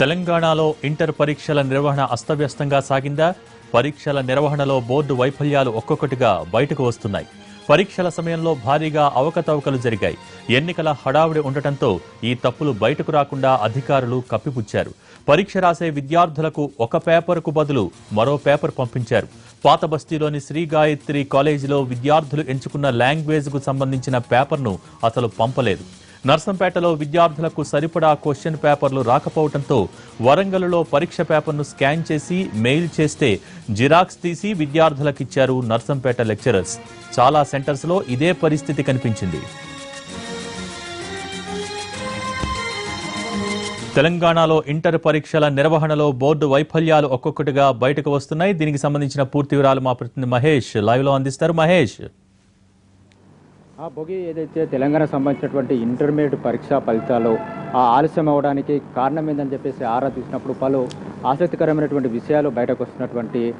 తెలంగాణలో ఇంటర్ పరీక్షల నిర్వహణ అస్తవ్యస్తంగా సాగిందా? పరీక్షల నిర్వహణలో బోర్డు వైఫల్యాలు ఒక్కొక్కటిగా బయటకు వస్తున్నాయి. పరీక్షల సమయంలో భారీగా అవకతవకలు జరిగాయి. ఎన్నికల హడావుడి ఉండటంతో ఈ తప్పులు బయటకు రాకుండా అధికారులు కప్పిపుచ్చారు. పరీక్ష రాసే విద్యార్థులకు ఒక పేపర్కు బదులు మరో పేపర్ పంపించారు. పాత బస్తీలోని శ్రీ గాయత్రి కాలేజీలో విద్యార్థులు ఎంచుకున్న లాంగ్వేజ్కు సంబంధించిన పేపర్ను అసలు పంపలేదు. నర్సంపేటలో విద్యార్థులకు సరిపడా క్వశ్చన్ పేపర్లు రాకపోవడంతో వరంగల్లో పరీక్ష పేపర్ను స్కాన్ చేసి మెయిల్ చేస్తే జిరాక్స్ తీసి విద్యార్థులకిచ్చారు నర్సంపేట లెక్చరర్స్. చాలా సెంటర్స్లో ఇదే పరిస్థితి కనిపించింది. తెలంగాణలో ఇంటర్ పరీక్షల నిర్వహణలో బోర్డు వైఫల్యాలు ఒక్కొక్కటిగా బయటకు వస్తున్నాయి. దీనికి సంబంధించిన పూర్తి వివరాలు మా ప్రతినిధి మహేష్ లైవ్లో అందిస్తారు. మహేష్. ఆ బొగి ఏదైతే తెలంగాణ సంబంధించినటువంటి ఇంటర్మీడియట్ పరీక్షా ఫలితాలు ఆ ఆలస్యం అవ్వడానికి కారణం ఏందని చెప్పేసి ఆరా తీసినప్పుడు పలు ఆసక్తికరమైనటువంటి విషయాలు బయటకు వస్తున్నటువంటి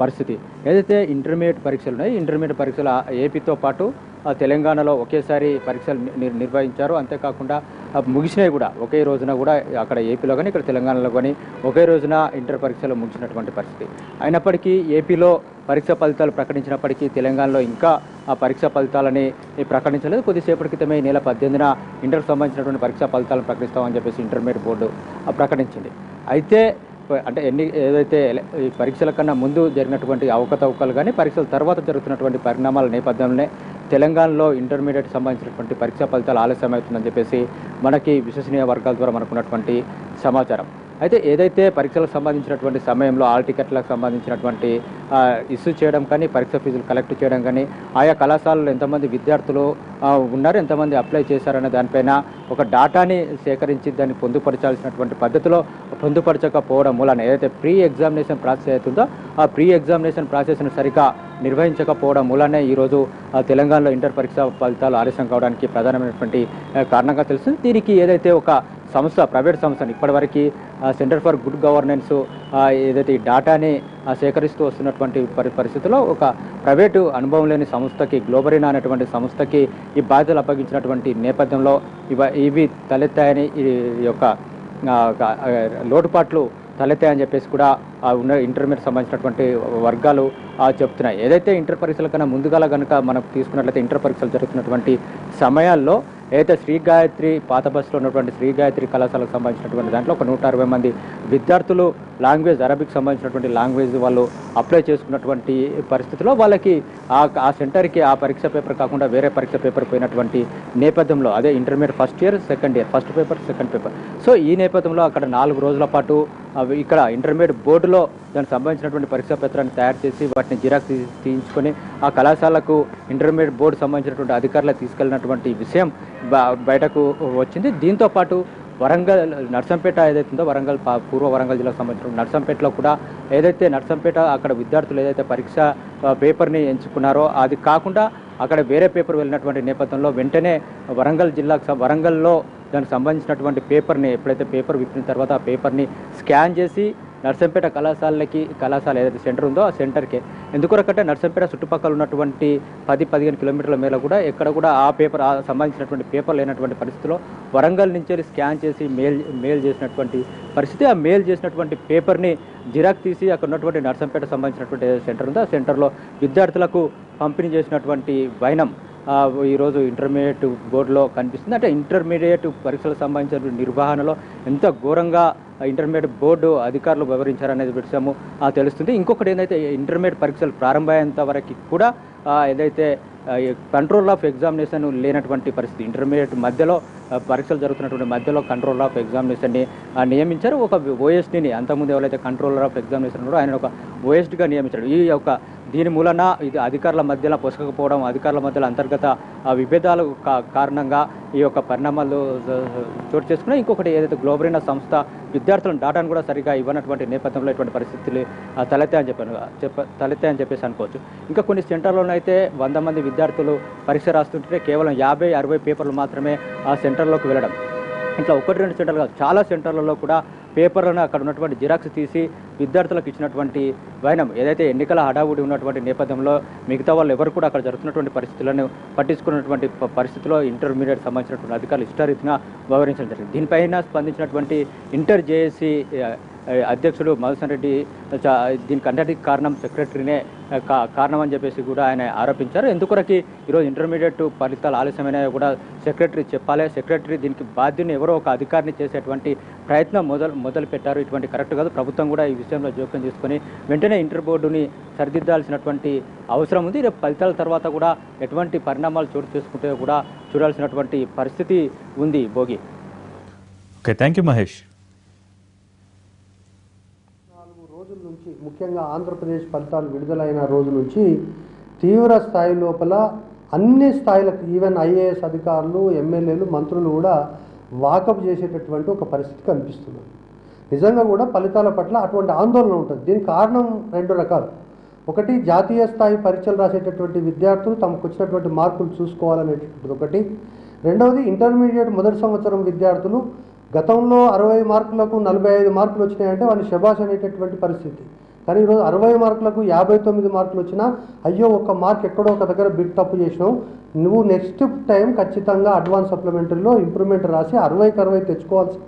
పరిస్థితి. ఏదైతే ఇంటర్మీడియట్ పరీక్షలు ఉన్నాయి ఇంటర్మీడియట్ పరీక్షలు ఆ ఏపీతో పాటు తెలంగాణలో ఒకేసారి పరీక్షలు నిర్వహించారు. అంతేకాకుండా ఆ, ముగిసినాయి కూడా ఒకే రోజున కూడా అక్కడ ఏపీలో కానీ ఇక్కడ తెలంగాణలో కానీ ఒకే రోజున ఇంటర్ పరీక్షలు ముగిసినటువంటి పరిస్థితి. అయినప్పటికీ ఏపీలో పరీక్ష ఫలితాలు ప్రకటించినప్పటికీ తెలంగాణలో ఇంకా ఆ పరీక్ష ఫలితాలని ప్రకటించలేదు. కొద్దిసేపటి క్రితమే ఈ నెల పద్దెనిమిదిన ఇంటర్కి సంబంధించినటువంటి పరీక్ష ఫలితాలను ప్రకటిస్తామని చెప్పేసి ఇంటర్మీడియట్ బోర్డు ప్రకటించింది. అయితే అంటే ఎన్ని ఏదైతే ఈ పరీక్షల కన్నా ముందు జరిగినటువంటి అవకతవకలు కానీ పరీక్షల తర్వాత జరుగుతున్నటువంటి పరిణామాల నేపథ్యంలోనే తెలంగాణలో ఇంటర్మీడియట్ సంబంధించినటువంటి పరీక్షా ఫలితాలు ఆలస్యమవుతుందని చెప్పేసి మనకి విశ్వసనీయ వర్గాల ద్వారా మనకున్నటువంటి సమాచారం. అయితే ఏదైతే పరీక్షలకు సంబంధించినటువంటి సమయంలో ఆల్ టికెట్లకు సంబంధించినటువంటి ఇష్యూ చేయడం కానీ పరీక్ష ఫీజులు కలెక్ట్ చేయడం కానీ ఆయా కళాశాలలో ఎంతమంది విద్యార్థులు ఉన్నారు ఎంతమంది అప్లై చేశారనే దానిపైన ఒక డాటాని సేకరించి దాన్ని పొందుపరచాల్సినటువంటి పద్ధతిలో పొందుపరచకపోవడం మూలన ఏదైతే ప్రీ ఎగ్జామినేషన్ ప్రాసెస్ అవుతుందో ఆ ప్రీ ఎగ్జామినేషన్ ప్రాసెస్ను సరిగా నిర్వహించకపోవడం మూలనే ఈరోజు తెలంగాణలో ఇంటర్ పరీక్ష ఫలితాలు ఆలస్యం కావడానికి ప్రధానమైనటువంటి కారణంగా తెలుస్తుంది. దీనికి ఏదైతే ఒక సంస్థ ప్రైవేట్ సంస్థను ఇప్పటివరకు సెంటర్ ఫర్ గుడ్ గవర్నెన్స్ ఏదైతే ఈ డాటాని సేకరిస్తూ వస్తున్నటువంటి పరి పరిస్థితుల్లో ఒక ప్రైవేటు అనుభవం లేని సంస్థకి గ్లోబరీనా అనేటువంటి సంస్థకి ఈ బాధ్యతలు అప్పగించినటువంటి నేపథ్యంలో ఇవ ఇవి తలెత్తాయని ఈ యొక్క లోటుపాట్లు తలెత్తాయని చెప్పేసి కూడా ఆ ఉన్న ఇంటర్మీడియట్ సంబంధించినటువంటి వర్గాలు చెప్తున్నాయి. ఏదైతే ఇంటర్ పరీక్షల కన్నా ముందుగా కనుక మనం తీసుకున్నట్లయితే ఇంటర్ పరీక్షలు జరుగుతున్నటువంటి సమయాల్లో అయితే శ్రీ గాయత్రి పాత బస్సులో ఉన్నటువంటి శ్రీ గాయత్రి కళాశాలకు సంబంధించినటువంటి దాంట్లో ఒక నూట అరవై మంది విద్యార్థులు లాంగ్వేజ్ అరబిక్ సంబంధించినటువంటి లాంగ్వేజ్ వాళ్ళు అప్లై చేసుకున్నటువంటి పరిస్థితిలో వాళ్ళకి ఆ ఆ సెంటర్కి ఆ పరీక్ష పేపర్ కాకుండా వేరే పరీక్ష పేపర్ పోయినటువంటి నేపథ్యంలో అదే intermediate first year second year first paper second paper. So ఈ నేపథ్యంలో అక్కడ నాలుగు రోజుల పాటు అవి ఇక్కడ ఇంటర్మీడియట్ బోర్డులో దానికి సంబంధించినటువంటి పరీక్షా పత్రాన్ని తయారు చేసి వాటిని జిరాక్స్ తీయించుకొని ఆ కళాశాలకు ఇంటర్మీడియట్ బోర్డు సంబంధించినటువంటి అధికారులు తీసుకెళ్ళినటువంటి విషయం బయటకు వచ్చింది. దీంతో పాటు వరంగల్ నర్సంపేట ఏదైతుందో ఉందో వరంగల్ పూర్వ వరంగల్ జిల్లాకు సంబంధించిన నర్సంపేటలో కూడా ఏదైతే నర్సంపేట అక్కడ విద్యార్థులు ఏదైతే పరీక్ష పేపర్ని ఎంచుకున్నారో అది కాకుండా అక్కడ వేరే పేపర్ వెళ్ళినటువంటి నేపథ్యంలో వెంటనే వరంగల్ జిల్లాకు వరంగల్లో దానికి సంబంధించినటువంటి పేపర్ని ఎప్పుడైతే పేపర్ విప్పిన తర్వాత ఆ పేపర్ని స్కాన్ చేసి నర్సంపేట కళాశాలకి కళాశాల ఏదైతే సెంటర్ ఉందో ఆ సెంటర్కి. ఎందుకొరకంటే నర్సంపేట చుట్టుపక్కల ఉన్నటువంటి పది పదిహేను కిలోమీటర్ల మేర కూడా ఎక్కడ కూడా ఆ పేపర్ ఆ సంబంధించినటువంటి పేపర్ లేనటువంటి పరిస్థితిలో వరంగల్ నుంచి స్కాన్ చేసి మెయిల్ మెయిల్ చేసినటువంటి పరిస్థితి. ఆ మెయిల్ చేసినటువంటి పేపర్ని జిరాక్ తీసి అక్కడ ఉన్నటువంటి నర్సంపేట సంబంధించినటువంటి సెంటర్ ఉందో ఆ సెంటర్లో విద్యార్థులకు పంపిణీ చేసినటువంటి వైనం ఈరోజు ఇంటర్మీడియట్ బోర్డులో కనిపిస్తుంది. అంటే ఇంటర్మీడియట్ పరీక్షలకు సంబంధించిన నిర్వహణలో ఎంత ఘోరంగా ఇంటర్మీడియట్ బోర్డు అధికారులు వివరించారనేది విషయము తెలుస్తుంది. ఇంకొకటి ఏంటంటే ఇంటర్మీడియట్ పరీక్షలు ప్రారంభమయ్యేంత వరకు కూడా ఏదైతే కంట్రోల్ ఆఫ్ ఎగ్జామినేషన్ లేనటువంటి పరిస్థితి ఇంటర్మీడియట్ మధ్యలో పరీక్షలు జరుగుతున్నటువంటి మధ్యలో కంట్రోల్ ఆఫ్ ఎగ్జామినేషన్ని నియమించారు. ఒక ఓఎస్డీని అంతకుముందు ఎవరైతే కంట్రోలర్ ఆఫ్ ఎగ్జామినేషన్ ఉన్నారో ఆయన ఒక ఓఎస్డీగా నియమించాడు ఈ యొక్క దీని మూలన ఇది అధికారుల మధ్యలో పొసకపోవడం అధికారుల మధ్యలో అంతర్గత విభేదాలు కా- కారణంగా ఈ యొక్క పరిణామాలు చోటు చేసుకున్నాయి. ఇంకొకటి ఏదైతే గ్లోబరీనా సంస్థ విద్యార్థులను డాటాను కూడా సరిగా ఇవ్వనటువంటి నేపథ్యంలో ఇటువంటి పరిస్థితులు తలెత్తాయని చెప్పాను చెప్ప తలెత్తాయని చెప్పేసి అనుకోవచ్చు. ఇంకా కొన్ని సెంటర్లోనైతే వంద మంది విద్యార్థులు పరీక్ష రాస్తుంటే కేవలం యాభై అరవై పేపర్లు మాత్రమే ఆ సెంటర్లోకి వెళ్ళడం. ఇట్లా ఒకటి రెండు సెంటర్లు కాదు చాలా సెంటర్లలో కూడా పేపర్లను అక్కడ ఉన్నటువంటి జిరాక్స్ తీసి విద్యార్థులకు ఇచ్చినటువంటి వైనం ఏదైతే ఎన్నికల హడావుడి ఉన్నటువంటి నేపథ్యంలో మిగతా వాళ్ళు ఎవరు కూడా అక్కడ జరుగుతున్నటువంటి పరిస్థితులను పట్టించుకున్నటువంటి పరిస్థితిలో ఇంటర్మీడియట్ సంబంధించినటువంటి అధికారులు ఇష్టారీతిగా వ్యవహరించడం జరిగింది. దీనిపైన స్పందించినటువంటి ఇంటర్ జేఏసీ అధ్యక్షుడు మధుసూన్ రెడ్డి దీనికి అన్నిటికీ కారణం సెక్రటరీనే కా- కారణం అని చెప్పేసి కూడా ఆయన ఆరోపించారు. ఎందుకొరకి ఈరోజు ఇంటర్మీడియట్ ఫలితాలు ఆలస్యమైన కూడా సెక్రటరీ చెప్పాలి. సెక్రటరీ దీనికి బాధ్యుని ఎవరో ఒక అధికారిని చేసేటువంటి ప్రయత్నం మొదలు మొదలు పెట్టారు ఇటువంటి కరెక్ట్ కాదు. ప్రభుత్వం కూడా ఈ విషయంలో జోక్యం చేసుకొని వెంటనే ఇంటర్ బోర్డుని సరిదిద్దాల్సినటువంటి అవసరం ఉంది. రేపు ఫలితాల తర్వాత కూడా ఎటువంటి పరిణామాలు చోటు చేసుకుంటే కూడా చూడాల్సినటువంటి పరిస్థితి ఉంది Bhogi. Okay thank you Mahesh నాలుగు రోజుల నుంచి ముఖ్యంగా ఆంధ్రప్రదేశ్ ఫలితాలు విడుదలైన రోజు నుంచి తీవ్ర స్థాయి లోపల అన్ని స్థాయిలకు ఈవెన్ ఐఏఎస్ అధికారులు ఎమ్మెల్యేలు మంత్రులు కూడా వాకప్ చేసేటటువంటి ఒక పరిస్థితి కనిపిస్తుంది నిజంగా కూడా ఫలితాల పట్ల అటువంటి ఆందోళన ఉంటుంది. దీనికి కారణం రెండు రకాలు. ఒకటి జాతీయ స్థాయి పరీక్షలు రాసేటటువంటి విద్యార్థులు తమకు వచ్చినటువంటి మార్కులు చూసుకోవాలనేటటువంటిది ఒకటి. రెండవది ఇంటర్మీడియట్ మొదటి సంవత్సరం విద్యార్థులు గతంలో అరవై మార్కులకు నలభై ఐదు మార్కులు వచ్చినాయంటే వాళ్ళు శబాష్ అనేటటువంటి పరిస్థితి. కానీ ఈరోజు అరవై మార్కులకు యాభై తొమ్మిది మార్కులు వచ్చినా అయ్యో ఒక మార్క్ ఎక్కడో ఒక దగ్గర బిట్ తప్పు చేసినావు. నువ్వు నెక్స్ట్ టైం ఖచ్చితంగా అడ్వాన్స్ సప్లిమెంటరీలో ఇంప్రూవ్మెంట్ రాసి అరవైకి అరవై తెచ్చుకోవాల్సి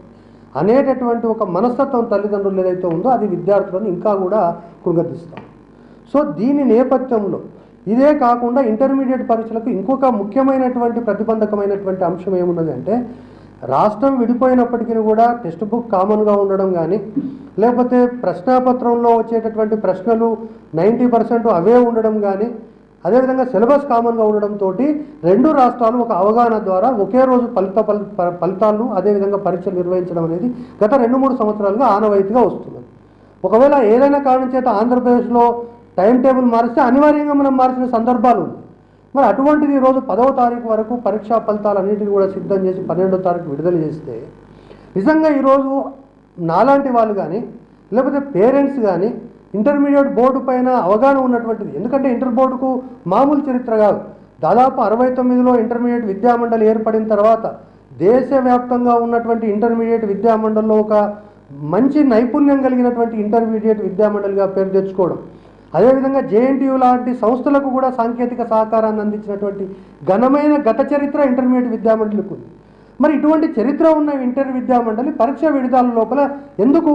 అనేటటువంటి ఒక మనస్తత్వం తల్లిదండ్రులు ఏదైతే ఉందో అది విద్యార్థులను ఇంకా కూడా కృంగతీస్తాం సో దీని నేపథ్యంలో ఇదే కాకుండా ఇంటర్మీడియట్ పరీక్షలకు ఇంకొక ముఖ్యమైనటువంటి ప్రతిబంధకమైనటువంటి అంశం ఏమున్నది అంటే రాష్ట్రం విడిపోయినప్పటికీ కూడా టెక్స్ట్ బుక్ కామన్గా ఉండడం కానీ లేకపోతే ప్రశ్నాపత్రంలో వచ్చేటటువంటి ప్రశ్నలు నైంటీ పర్సెంట్ అవే ఉండడం కానీ అదేవిధంగా సిలబస్ కామన్గా ఉండడంతో రెండు రాష్ట్రాలు ఒక అవగాహన ద్వారా ఒకే రోజు ఫలిత ఫలితాలను అదేవిధంగా పరీక్షలు నిర్వహించడం అనేది గత రెండు మూడు సంవత్సరాలుగా ఆనవాయితీగా వస్తున్నది ఒకవేళ ఏదైనా కారణం చేత ఆంధ్రప్రదేశ్లో టైం టేబుల్ మారిస్తే అనివార్యంగా మనం మార్చిన సందర్భాలు ఉన్నాయి. మరి అటువంటిది ఈరోజు పదవ తారీఖు వరకు పరీక్షా ఫలితాలన్నింటినీ కూడా సిద్ధం చేసి పన్నెండో తారీఖు విడుదల చేస్తే నిజంగా ఈరోజు నాలాంటి వాళ్ళు కానీ లేకపోతే పేరెంట్స్ కానీ ఇంటర్మీడియట్ బోర్డు పైన అవగాహన ఉన్నటువంటిది. ఎందుకంటే ఇంటర్ బోర్డుకు మామూలు చరిత్ర కాదు. దాదాపు అరవై తొమ్మిదిలో ఇంటర్మీడియట్ విద్యామండలి ఏర్పడిన తర్వాత దేశవ్యాప్తంగా ఉన్నటువంటి ఇంటర్మీడియట్ విద్యామండలిలో ఒక మంచి నైపుణ్యం కలిగినటువంటి ఇంటర్మీడియట్ విద్యామండలిగా పేరు తెచ్చుకోవడం. అదేవిధంగా జేఎన్టీయూ లాంటి సంస్థలకు కూడా సాంకేతిక సహకారాన్ని అందించినటువంటి ఘనమైన గత చరిత్ర ఇంటర్మీడియట్ విద్యామండలికి ఉంది. మరి ఇటువంటి చరిత్ర ఉన్న ఇంటర్ విద్యామండలి పరీక్ష విడుదల లోపల ఎందుకు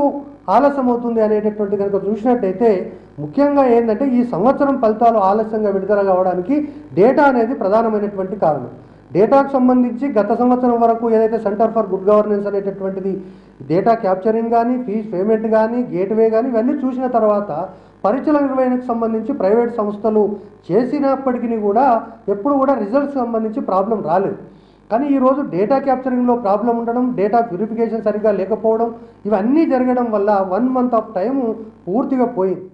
ఆలస్యం అవుతుంది అనేటటువంటి కనుక చూసినట్టయితే ముఖ్యంగా ఏంటంటే ఈ సంవత్సరం ఫలితాలు ఆలస్యంగా విడుదల కావడానికి డేటా అనేది ప్రధానమైనటువంటి కారణం. డేటాకు సంబంధించి గత సంవత్సరం వరకు ఏదైతే సెంటర్ ఫర్ గుడ్ గవర్నెన్స్ అనేటటువంటిది డేటా క్యాప్చరింగ్ కానీ ఫీజ్ పేమెంట్ కానీ గేట్వే కానీ ఇవన్నీ చూసిన తర్వాత పరీక్షల నిర్వహణకు సంబంధించి ప్రైవేట్ సంస్థలు చేసినప్పటికీ కూడా ఎప్పుడు కూడా రిజల్ట్స్ సంబంధించి ప్రాబ్లం రాలేదు. కానీ ఈరోజు డేటా క్యాప్చరింగ్లో ప్రాబ్లం ఉండడం డేటా ప్యూరిఫికేషన్ సరిగ్గా లేకపోవడం ఇవన్నీ జరగడం వల్ల వన్ మంత్ ఆఫ్ టైం పూర్తిగా పోయింది.